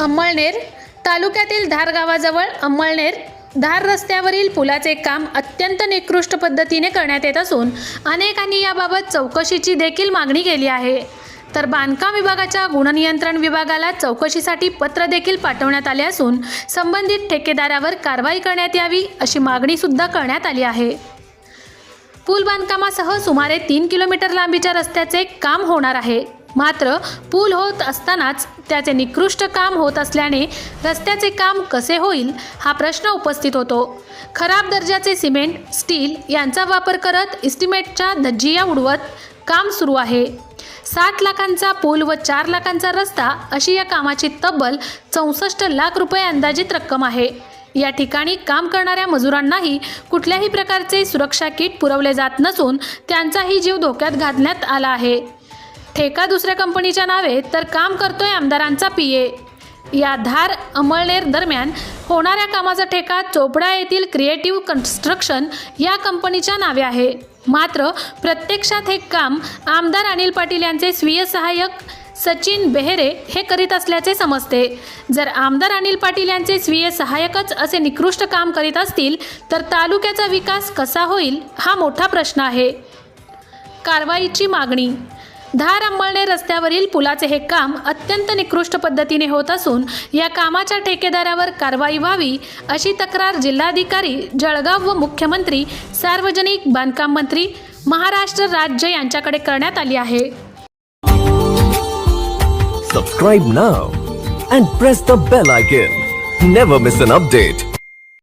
अंमळनेर तालुक्यातील धार गावाजवळ अंमळनेर धार रस्त्यावरील पुलाचे काम अत्यंत निकृष्ट पद्धतीने करण्यात येत असून अनेकांनी याबाबत चौकशीची देखील मागणी केली आहे. तर बांधकाम विभागाच्या गुणनियंत्रण विभागाला चौकशीसाठी पत्र देखील पाठवण्यात आले असून संबंधित ठेकेदारावर कारवाई करण्यात यावी अशी मागणीसुद्धा करण्यात आली आहे. पूल बांधकामासह सुमारे तीन किलोमीटर लांबीच्या रस्त्याचे काम होणार आहे. मात्र पूल होत असतानाच त्याचे निकृष्ट काम होत असल्याने रस्त्याचे काम कसे होईल हा प्रश्न उपस्थित होतो. खराब दर्जाचे सिमेंट स्टील यांचा वापर करत इस्टिमेटच्या धज्जिया उडवत काम सुरू आहे. सात लाखांचा पूल व चार लाखांचा रस्ता अशी या कामाची तब्बल चौसष्ट लाख रुपये अंदाजित रक्कम आहे. या ठिकाणी काम करणाऱ्या मजुरांनाही कुठल्याही प्रकारचे सुरक्षा किट पुरवले जात नसून त्यांचाही जीव धोक्यात घालण्यात आला आहे. ठेका दुसऱ्या कंपनीच्या नावे तर काम करतोय आमदारांचा पीए या धार अमळनेर दरम्यान होणाऱ्या कामाचा ठेका चोपडा येथील क्रिएटिव्ह कन्स्ट्रक्शन या कंपनीच्या नावे आहे. मात्र प्रत्यक्षात हे काम आमदार अनिल पाटील यांचे स्वीय सहाय्यक सचिन बेहेरे हे करीत असल्याचे समजते. जर आमदार अनिल पाटील यांचे स्वीय सहाय्यकच असे निकृष्ट काम करीत असतील तर तालुक्याचा विकास कसा होईल हा मोठा प्रश्न आहे. कारवाईची मागणी धार अंबळणे रस्त्यावरील पुलाचे हे काम अत्यंत निकृष्ट पद्धतीने होत असून या कामाच्या ठेकेदारावर कारवाई व्हावी अशी तक्रार जिल्हाधिकारी जळगाव व मुख्यमंत्री सार्वजनिक बांधकाम मंत्री महाराष्ट्र राज्य यांच्याकडे करण्यात आली आहे. Subscribe now and press the bell icon never miss an update